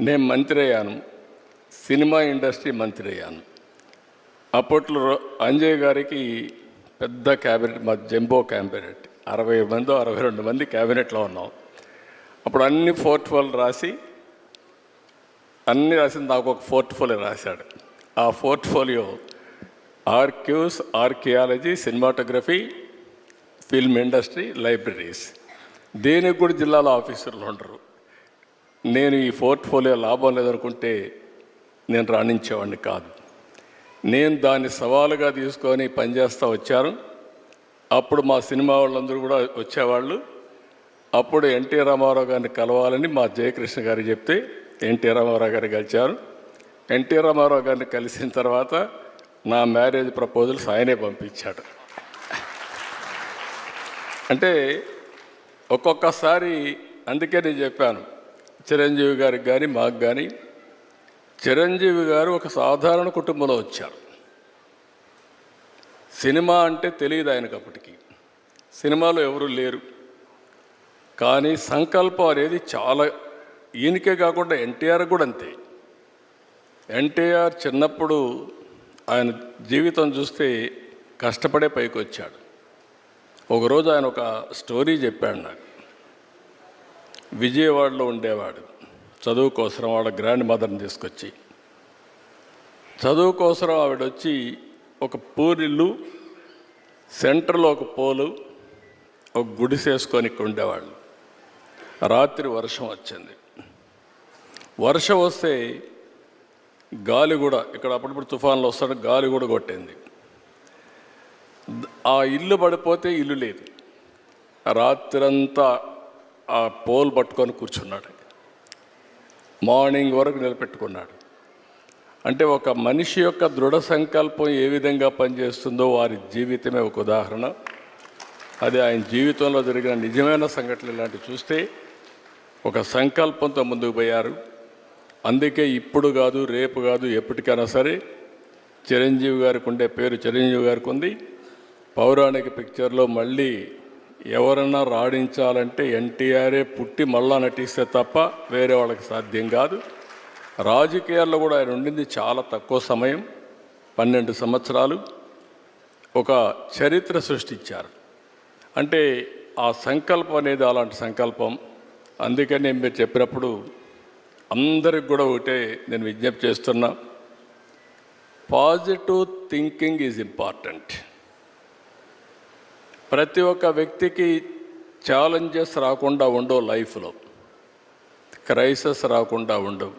నేను మంత్రి అయ్యాను సినిమా ఇండస్ట్రీ మంత్రి అయ్యాను అప్పట్లో అంజయ్ గారికి పెద్ద క్యాబినెట్ మా జంబో క్యాబినెట్ అరవై మంది అరవై రెండు మంది క్యాబినెట్లో ఉన్నాం. అప్పుడు అన్ని పోర్ట్ఫోలియో రాసి అన్ని రాసిన నాకు ఒక పోర్ట్ఫోలియో రాశాడు. ఆ portfolio archives archaeology cinematography film industry libraries. దేనికి కూడా జిల్లాలో ఆఫీసర్లు ఉండరు. నేను ఈ పోర్ట్ఫోలియో లాభం లేదనుకుంటే నేను రాణించేవాడిని కాదు. నేను దాన్ని సవాలుగా తీసుకొని పనిచేస్తూ వచ్చాను. అప్పుడు మా సినిమా వాళ్ళందరూ కూడా వచ్చేవాళ్ళు. అప్పుడు ఎన్టీ రామారావు గారిని కలవాలని మా జయకృష్ణ గారు చెప్తే ఎన్టీ రామారావు గారిని కలిశారు ఎన్టీ రామారావు గారిని కలిసిన తర్వాత నా మ్యారేజ్ ప్రపోజల్స్ ఆయనే పంపించాడు. అంటే ఒక్కొక్కసారి అందుకే నేను చెప్పాను చిరంజీవి గారికి కానీ మాకు కానీ చిరంజీవి గారు ఒక సాధారణ కుటుంబంలో వచ్చారు. సినిమా అంటే తెలియదు ఆయనకు అప్పటికి. సినిమాలో ఎవరు లేరు. కానీ సంకల్పం అనేది చాలా ఈయనకే కాకుండా ఎన్టీఆర్ కూడా అంతే. ఎన్టీఆర్ చిన్నప్పుడు ఆయన జీవితం చూస్తే కష్టపడే పైకి వచ్చాడు. ఒకరోజు ఆయన ఒక స్టోరీ చెప్పాడు నాకు. విజయవాడలో ఉండేవాడు. చదువు కోసం వాళ్ళ గ్రాండ్ మదర్ని తీసుకొచ్చి. చదువు కోసం ఆవిడ వచ్చి ఒక పూరిల్లు సెంటర్లో ఒక పోలు ఒక గుడిసేసుకొని ఇక్కడ ఉండేవాళ్ళు. రాత్రి వర్షం వచ్చింది. వర్షం వస్తే గాలి కూడా ఇక్కడ అప్పుడప్పుడు తుఫాన్లు వస్తాడు గాలి కూడా కొట్టింది. ఆ ఇల్లు పడిపోతే ఇల్లు లేదు. రాత్రంతా ఆ పోల్ పట్టుకొని కూర్చున్నాడు. మార్నింగ్ వరకు నిలబెట్టుకున్నాడు. అంటే ఒక మనిషి యొక్క దృఢ సంకల్పం ఏ విధంగా పనిచేస్తుందో వారి జీవితమే ఒక ఉదాహరణ. అది ఆయన జీవితంలో జరిగిన నిజమైన సంఘటనలు ఇలాంటివి చూస్తే ఒక సంకల్పంతో ముందుకు పోయారు. అందుకే ఇప్పుడు కాదు రేపు కాదు ఎప్పటికైనా సరే చిరంజీవి గారికి ఉండే పేరు చిరంజీవి గారికి ఉంది. పౌరాణిక పిక్చర్లో మళ్ళీ ఎవరన్నా రాణించాలంటే ఎన్టీఆరే పుట్టి మళ్ళా నటిస్తే తప్ప వేరే వాళ్ళకి సాధ్యం కాదు. రాజకీయాల్లో కూడా ఆయన ఉండింది చాలా తక్కువ సమయం పన్నెండు సంవత్సరాలు. ఒక చరిత్ర సృష్టించారు. అంటే ఆ సంకల్పం అనేది అలాంటి సంకల్పం. అందుకని మీరు చెప్పినప్పుడు అందరికి కూడా ఒకటే నేను విజ్ఞప్తి చేస్తున్నా. Positive thinking is important. ప్రతి ఒక్క వ్యక్తికి ఛాలెంజెస్ రాకుండా ఉండవు లైఫ్లో. క్రైసిస్ రాకుండా ఉండవు.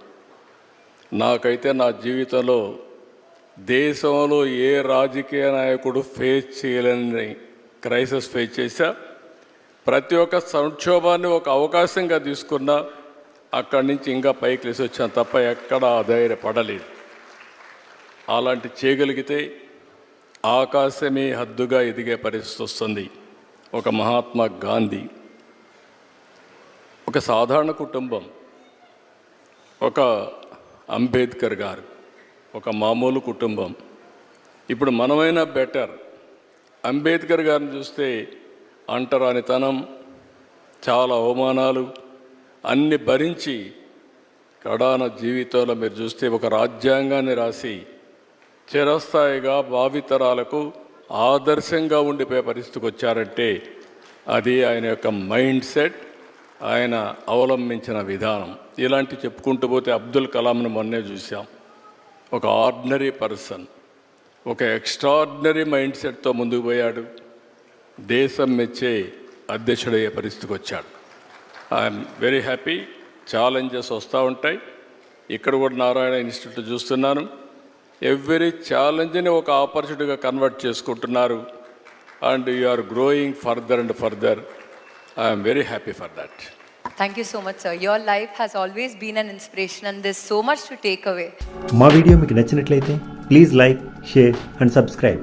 నాకైతే నా జీవితంలో దేశంలో ఏ రాజకీయ నాయకుడు ఫేస్ చేయలేని క్రైసిస్ ఫేస్ చేశా. ప్రతి ఒక్క సంక్షోభాన్ని ఒక అవకాశంగా తీసుకున్నా అక్కడి నుంచి ఇంకా పైకి లేసి వచ్చాను తప్ప ఎక్కడ ధైర్యపడలేదు అలాంటి చేయగలిగితే ఆకాశమే హద్దుగా ఎదిగే పరిస్థితి వస్తుంది. ఒక మహాత్మా గాంధీ ఒక సాధారణ కుటుంబం ఒక అంబేద్కర్ గారు ఒక మామూలు కుటుంబం. ఇప్పుడు మనమైనా బెటర్. అంబేద్కర్ గారిని చూస్తే అంటరానితనం చాలా అవమానాలు అన్ని భరించి కడాన జీవితంలో మీరు చూస్తే ఒక రాజ్యాంగాన్ని రాసి చిరస్థాయిగా భావితరాలకు ఆదర్శంగా ఉండిపోయే పరిస్థితికి వచ్చారంటే అది ఆయన యొక్క మైండ్ సెట్ ఆయన అవలంబించిన విధానం. ఇలాంటి చెప్పుకుంటూ పోతే అబ్దుల్ కలాంను మొన్నే చూసాం ఒక ఆర్డినరీ పర్సన్ ఒక ఎక్స్ట్రాడినరీ మైండ్ సెట్తో ముందుకు పోయాడు. దేశం మెచ్చే అధ్యక్షుడయ్యే పరిస్థితికి వచ్చాడు. I'm very happy. ఛాలెంజెస్ వస్తూ ఉంటాయి. ఇక్కడ కూడా నారాయణ ఇన్స్టిట్యూట్ చూస్తున్నాను. ఎవ్రీ ఛాలెంజ్ని ఒక ఆపర్చునిటీగా కన్వర్ట్ చేసుకుంటున్నారు and you are growing further and further I'm very happy for that Thank you so much, sir. Your life has always been an inspiration, and there's so much to take away. మా video మీకు నచ్చినట్లయితే please like share and subscribe